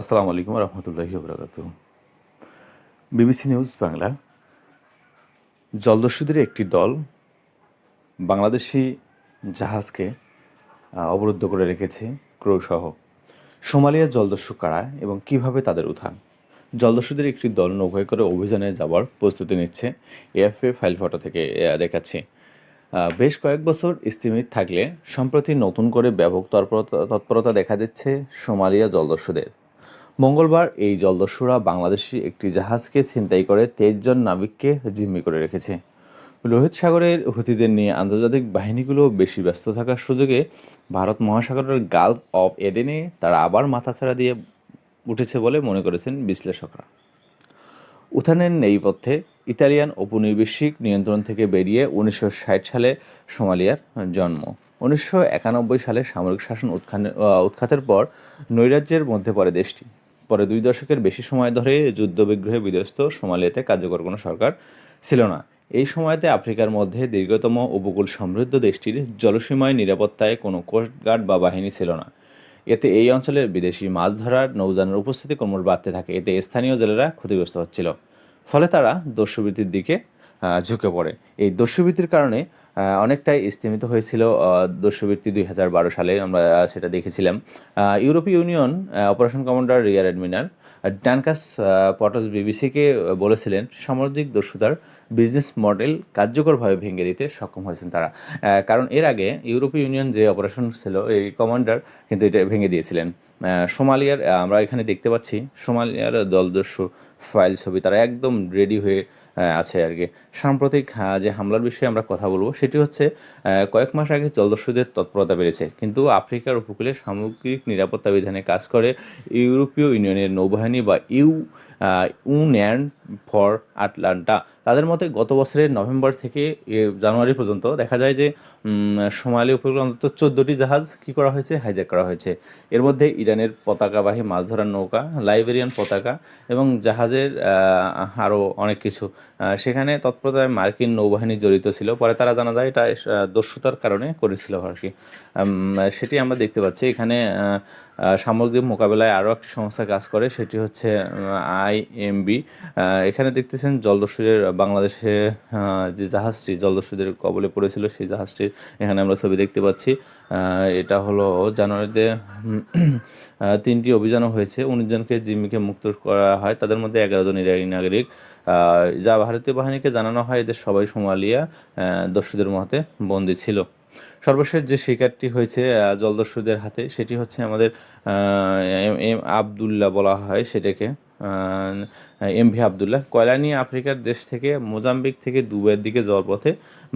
আসসালামু আলাইকুম রহমতুল্লাহি বরাকাত বিবিসি নিউজ বাংলা। জলদস্যুদের একটি দল বাংলাদেশি জাহাজকে অবরুদ্ধ করে রেখেছে ক্রৌসহ সোমালিয়া জলদস্যু কারা এবং কীভাবে তাদের উত্থান? জলদস্যুদের একটি দল নৌকায় করে অভিযানে যাওয়ার প্রস্তুতি নিচ্ছে এএফএ ফাইল ফটো থেকে দেখাচ্ছি। বেশ কয়েক বছর স্থিমিত থাকলে সম্প্রতি নতুন করে ব্যাপক তৎপরতা তৎপরতা দেখা দিচ্ছে সোমালিয়া জলদস্যুদের। মঙ্গলবার এই জলদস্যুরা বাংলাদেশি একটি জাহাজকে ছিনতাই করে তেইশ জন নাবিককে জিম্মি করে রেখেছে। লোহিত সাগরের হুতিদের নিয়ে আন্তর্জাতিক বাহিনীগুলো বেশি ব্যস্ত থাকার সুযোগে ভারত মহাসাগরের গালফ অফ এডেনে তারা আবার মাথাছাড়া দিয়ে উঠেছে বলে মনে করেছেন বিশ্লেষকরা। উত্থানের নেপথ্যে ইতালিয়ান ঔপনিবেশিক নিয়ন্ত্রণ থেকে বেরিয়ে উনিশশো ষাট সালে সোমালিয়ার জন্ম। উনিশশো একানব্বই সালে সামরিক শাসন উৎখানের উৎখাতের পর নৈরাজ্যের মধ্যে পড়ে দেশটি। পরে দুই দশকের বেশি সময় ধরে যুদ্ধবিগ্রহে বিধ্বস্ত সোমালিয়াতে কার্যকর কোনো সরকার ছিল না। এই সময়তে আফ্রিকার মধ্যে দীর্ঘতম উপকূল সমৃদ্ধ দেশটির জলসীমায় নিরাপত্তায় কোনো কোস্টগার্ড বা বাহিনী ছিল না। এতে এই অঞ্চলের বিদেশি মাছ ধরার নৌযানের উপস্থিতি কোমর বাড়তে থাকে। এতে স্থানীয় জেলেরা ক্ষতিগ্রস্ত হচ্ছিল। ফলে তারা দস্যুবৃত্তির দিকে ঝুঁকে পড়ে। এই দস্যুবৃত্তির কারণে অনেকটাই স্থিমিত হয়েছিল দস্যুবৃত্তি দুই হাজার বারো সালে। আমরা সেটা দেখেছিলাম। ইউরোপীয় union operation commander rear admiral Duncan Potts বিবিসিকে বলেছিলেন, সামুদ্রিক দস্যুতার বিজনেস মডেল কার্যকরভাবে ভেঙে দিতে সক্ষম হয়েছেন তারা। কারণ এর আগে ইউরোপীয় ইউনিয়ন যে অপারেশন ছিল, এই কমান্ডার কিন্তু এটা ভেঙে দিয়েছিলেন। সোমালিয়ার আমরা এখানে দেখতে পাচ্ছি, সোমালিয়ার দলদস্যু ফাইল ছবি, তারা একদম রেডি হয়ে আছে আর কি। সাম্প্রতিক যে হামলার বিষয়ে আমরা কথা বলব, সেটি হচ্ছে কয়েক মাস আগে জলদস্যুদের তৎপরতা বেড়েছে। কিন্তু আফ্রিকার উপকূলে সামগ্রিক নিরাপত্তা বিধানে কাজ করে ইউরোপীয় ইউনিয়নের নৌবাহিনী বা ইউ ইউনিয়ন ফর আটলান্টা। তাদের মতে গত বছরের নভেম্বর থেকে জানুয়ারি পর্যন্ত দেখা যায় যে সোমালি উপকূলে অন্তত চোদ্দোটি জাহাজ কী করা হয়েছে? হাইজ্যাক করা হয়েছে। এর মধ্যে ইরানের পতাকাবাহী মাছ ধরার নৌকা লাইবেরিয়ান পতাকা এবং জাহাজের আরও অনেক কিছু। সেখানে তৎপরতায় মার্কিন নৌবাহিনী জড়িত ছিল। পরে তারা জানা যায় এটা দস্যুতার কারণে করেছিল আর কি। সেটি আমরা দেখতে পাচ্ছি। এখানে সামগ্রিক মোকাবেলায় আরও একটি সংস্থা কাজ করে, সেটি হচ্ছে আইএমবি এখানে দেখতেছেন জলদস্যুদের বাংলাদেশে যে জাহাজটি জলদস্যুদের কবলে পড়েছিল, সেই জাহাজটির এখানে আমরা ছবি দেখতে পাচ্ছি। এটা হলো জানুয়ারিতে তিনটি অভিযানও হয়েছে। উনিশ জনকে জিম্মিকে মুক্ত করা হয়। তাদের মধ্যে এগারো জন ইরানি নাগরিক। যা ভারতীয় বাহিনীকে জানানো হয়, এদের সবাই সোমালিয়া দস্যুদের মতে বন্দী ছিল। সর্বশেষ যে শিকারটি হয়েছে জলদস্যুদের হাতে সেটি হচ্ছে আমাদের এম আবদুল্লাহ বলা হয় সেটাকে। M V Abdullah. কয়লা নিয়ে আফ্রিকার দেশ থেকে মোজাম্বিক থেকে দুবাইয়ের দিকে জলপথে পথে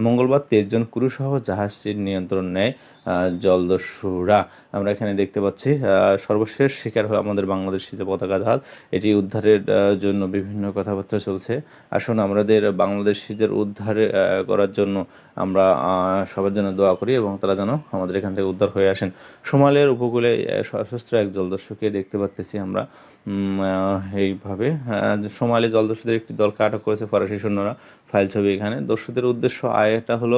মঙ্গলবার তেইশজন ক্রুসহ জাহাজটির নিয়ন্ত্রণ নেয় জলদস্যুরা। আমরা এখানে দেখতে পাচ্ছি সর্বশেষ শিকার হয় আমাদের বাংলাদেশি যে পতাকা জাহাজ, এটি উদ্ধারের জন্য বিভিন্ন কথাবার্তা চলছে। আসুন আমাদের বাংলাদেশিদের উদ্ধার করার জন্য আমরা সবার জন্য দোয়া করি এবং তারা যেন আমাদের এখান থেকে উদ্ধার হয়ে আসেন। সোমালিয়ার উপকূলে সশস্ত্র এক জলদস্যুকে দেখতে পাচ্তেছি আমরা। এইভাবে। আহ, যে সোমালি জলদস্যুদের একটি দলকে আটক করেছে ফরাসি সৈন্যরা ফাইল ছবি এখানে। দস্যুদের উদ্দেশ্য আয়টা হলো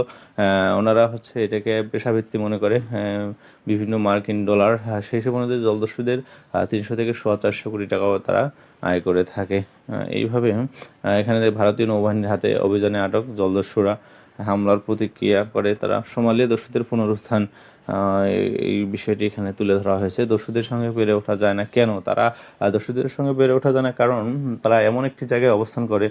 ওনারা হচ্ছে এটাকে পেশাভিত্তি মনে করে বিভিন্ন মার্কিন ডলার। আহ, সেই সব অনুযায়ী জলদস্যুদের তিনশো থেকে সোয়া চারশো কোটি টাকাও তারা আয় করে থাকে। এইভাবে এখানে ভারতীয় নৌবাহিনীর হাতে অভিযানে আটক জলদস্যুরা হামলার প্রতিক্রিয়া করে তারা সোমালিয়া দস্যুদের পুনরুত্থান এই- বিষয়টি এখানে তুলে ধরা হয়েছে। দস্যুদের সঙ্গে বেড়ে ওঠা যায় না কেন? তারা দস্যুদের সঙ্গে বেড়ে ওঠা যায় না কারণ তারা এমন একটি জায়গায় অবস্থান করে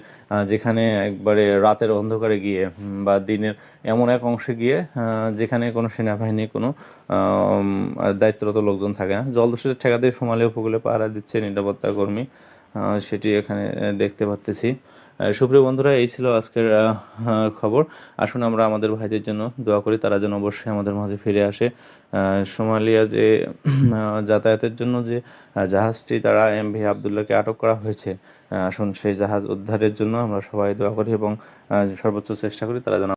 যেখানে একবারে রাতের অন্ধকারে গিয়ে বা দিনের এমন এক অংশে গিয়ে যেখানে কোনো সেনাবাহিনী কোনো দায়িত্বরত লোকজন থাকে না। জলদস্যুদের ঠেকাতে সোমালিয়া উপকূলে পাহারা দিচ্ছে নিরাপত্তা কর্মী সেটি এখানে দেখতে পাচ্তেছি সুপ্রিয় বন্ধুরা, এই ছিল আজকের খবর। আসুন আমরা আমাদের ভাইদের জন্য দোয়া করি, তারা যেন অবশ্যই আমাদের মাঝে ফিরে আসে। সোমালিয়া যে যাতায়াতের জন্য যে জাহাজটি তারা এম ভি আবদুল্লাহকে আটক করা হয়েছে আসুন সেই জাহাজ উদ্ধারের জন্য আমরা সবাই দোয়া করি এবং সর্বোচ্চ চেষ্টা করি তারা যেন